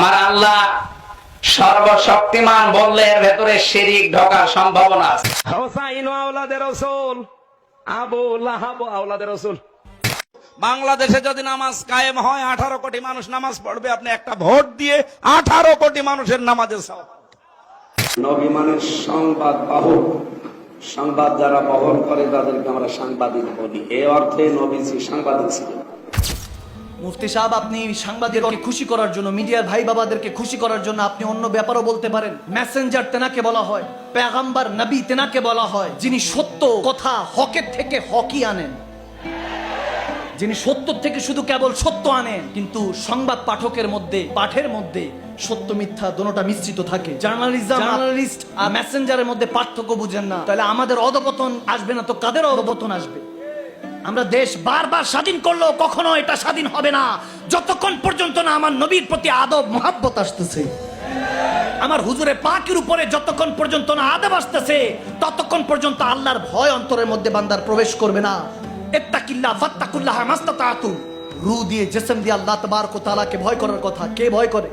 আমার আল্লাহ সর্বশক্তিমান বললে এর ভেতরে শিরিক ঢোকার সম্ভাবনা আছে। হোসাইন আওলাদের রসুল আবু লাহাব আওলাদের রসুল। বাংলাদেশে যদি নামাজ কায়েম হয় আঠারো কোটি মানুষ নামাজ পড়বে আপনি একটা ভোট দিয়ে আঠারো কোটি মানুষের নামাজের সওয়াব নবী মানের সংবাদ বাহক। সংবাদ যারা বহন করে তাদেরকে আমরা সাংবাদিক বলি। এ অর্থে নবীজি সাংবাদিক ছিলেন। মুফতি সাহেব আপনি সাংবাদিককে খুশি করার জন্য মিডিয়ার ভাই বাবাদেরকে খুশি করার জন্য আপনি অন্য ব্যাপারও বলতে পারেন। মেসেঞ্জার তেনাকে বলা হয় পেগাম্বার নবী তেনাকে বলা হয় যিনি সত্য কথা হকের থেকে হকই আনেন। যিনি সত্য থেকে শুধু কেবল সত্য আনেন কিন্তু সংবাদ পাঠকের মধ্যে পাঠের মধ্যে সত্য মিথ্যা দোনোটা মিশ্রিত থাকে। জার্নালিজম জার্নালিস্ট আর মেসেঞ্জারের মধ্যে পার্থক্য বুঝেন না। তাহলে আমাদের অধপতন আসবে না তো কাদের অধপতন আসবে? আমরা দেশ বারবার স্বাধীন করলেও কখনো এটা স্বাধীন হবে না। যতক্ষণ পর্যন্ত না আমার নবীর প্রতি আদব, মহাব্বত আসতেছে, আমার হুজুরে পাকের উপরে যতক্ষণ পর্যন্ত না আদব আসতেছে, ততক্ষণ পর্যন্ত আল্লাহর ভয় অন্তরের মধ্যে বান্দার প্রবেশ করবে না। এত্তাকিল্লাহ ফাত্তাকুল্লাহ মাস্তাতাতু রু দিয়ে, জিসম দিয়ে আল্লাহ তাবারক তাআলাকে ভয় করার কথা। কে ভয় করে?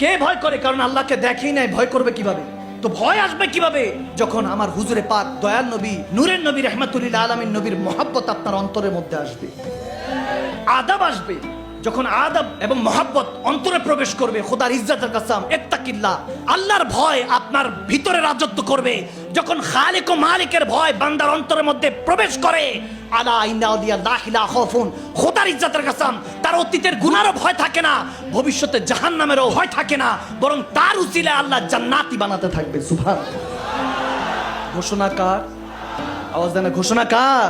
কে ভয় করে? কারণ আল্লাহকে দেখেই নাই, ভয় করবে কীভাবে? তো ভয় আসবে কীভাবে? যখন আমার হুজুরে পাক দয়াল নবী, নূরের নবী রহমাতুল্লাহ আলমীর নবীর মহাব্বত আপনার অন্তরের মধ্যে আসবে। আদাব আসবে। যখন আদব এবং মহাব্বত অন্তরে প্রবেশ করবে খোদার ইজ্জাতের কাসাম এত্তাকিল্লাহ আল্লাহর ভয় আপনার ভিতরে রাজত্ব করবে। যখন খালিক ও মালিকের ভয় বান্দার অন্তরের মধ্যে প্রবেশ করে আলা ইন্না আউলিয়া লা ইলাহা খাউফুন খোদার ইজ্জতের কাসাম তার অতীতের গুনারও ভয় থাকে না ভবিষ্যতে জাহান্নামেরও ভয় থাকে না বরং তার উচিলে আল্লাহ জান্নাতি বানাতে থাকবে সুবহান ঘোষণা কার? আওয়াজ দেন না, ঘোষণা কার?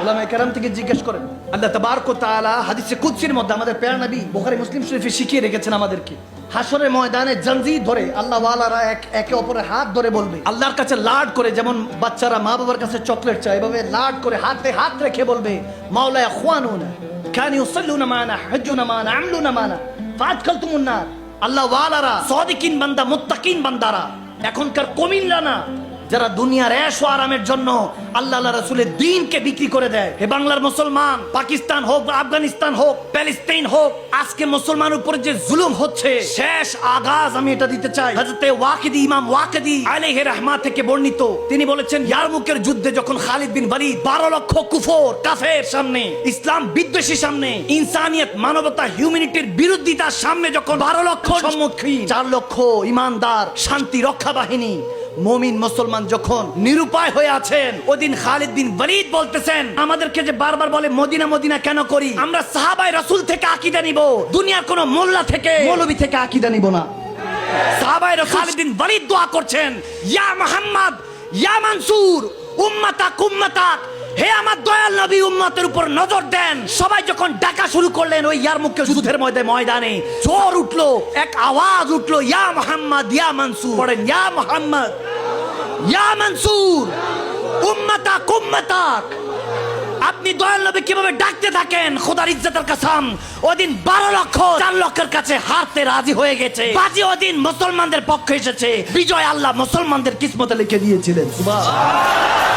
ওলামা কেরাম থেকে জিজ্ঞেস করেন, আল্লাহ তাবারক তাআলা হাদিসে কুদসির মধ্যে আমাদের প্যার নবী বুখারী মুসলিম শরীফে শিখিয়ে রেখেছেন আমাদেরকে। হাসরের ময়দানে জঞ্জি ধরে আল্লাহ ওয়ালারা এক, একে অপরের হাত ধরে বলবে, আল্লাহর কাছে লাড করে যেমন বাচ্চারা মা বাবার কাছে চকলেট চায়, এভাবে লাড করে হাতে হাত রেখে বলবে মাওলা ইখওয়ানুনা কান ইউসাল্লুনা মানা, হাজ্জুনা মানা, আমলুনা মানা ফাদখালতুমুন নার। আল্লাহ ওয়ালারা সাদিকিন বান্দা, মুত্তাকিন বান্দারা, এখনকার কমিল্লা না যারা দুনিয়ার এশ আরামের জন্য আল্লাহ রাসূলের দিনকে বিক্রি করে দেয়। হে বাংলার মুসলমান, পাকিস্তান হোক, আফগানিস্তান হোক প্যালেস্তাইন হোক, আজকে মুসলমান উপরে যে জুলুম হচ্ছে, শেষ আগাজ আমি এটা দিতে চাই। হযরতে ওয়াকিদি, ইমাম ওয়াকিদি আলাইহি রাহমা থেকে বর্ণিত, তিনি বলেছেন, ইয়ারমুকের যুদ্ধে যখন খালিদ বিন ওয়ালিদ 12 লক্ষ কুফর, কাফের সামনে, ইসলাম বিদ্বেষী সামনে, ইনসানিয়ত, মানবতা হিউম্যানিটির বিরোধিতার সামনে যখন 12 লক্ষ সম্মুখীন 4 লক্ষ ইমানদার, শান্তি রক্ষা বাহিনী মমিন মুসলমান যখন নিরুপায় হয়ে আছেন ওদিন খালিদ বিন ওয়ালিদ বলতেছেন আমাদেরকে যে বারবার বলে মদিনা মদিনা কেন করি? আমরা সাহাবাই রাসূল থেকে আকীদা নিব দুনিয়ার কোন মোল্লা থেকে। মৌলবি থেকে আকীদা নিব না। সাহাবাই রাসূল খালিদ বিন ওয়ালিদ দোয়া করছেন ইয়া মুহাম্মদ ইয়া মানসুর উম্মাতাক উম্মাতাক হে আমার নবী উম্মতের উপর নজর দেন। সবাই যখন ডাকা শুরু করলেন, ওই ইয়ারমুখে যুদ্ধের ময়দানে ময়দানে জোর উঠল, এক আওয়াজ উঠল, ইয়া মোহাম্মদ, ইয়া মানসুর। পড়েন ইয়া মোহাম্মদ, ইয়া মানসুর, উম্মাতাক উম্মাতাক। আপনি দয়াল নবী কীভাবে ডাকতে থাকেন? খোদার ইজ্জতের কাসাম। ওদিন বারো লক্ষ, চার লক্ষের কাছে হারতে রাজি হয়ে গেছে। বাজি ওদিন মুসলমানদের পক্ষে এসেছে। বিজয় আল্লাহ মুসলমানদের কিসমতে লিখে দিয়েছিলেন। সুবহান।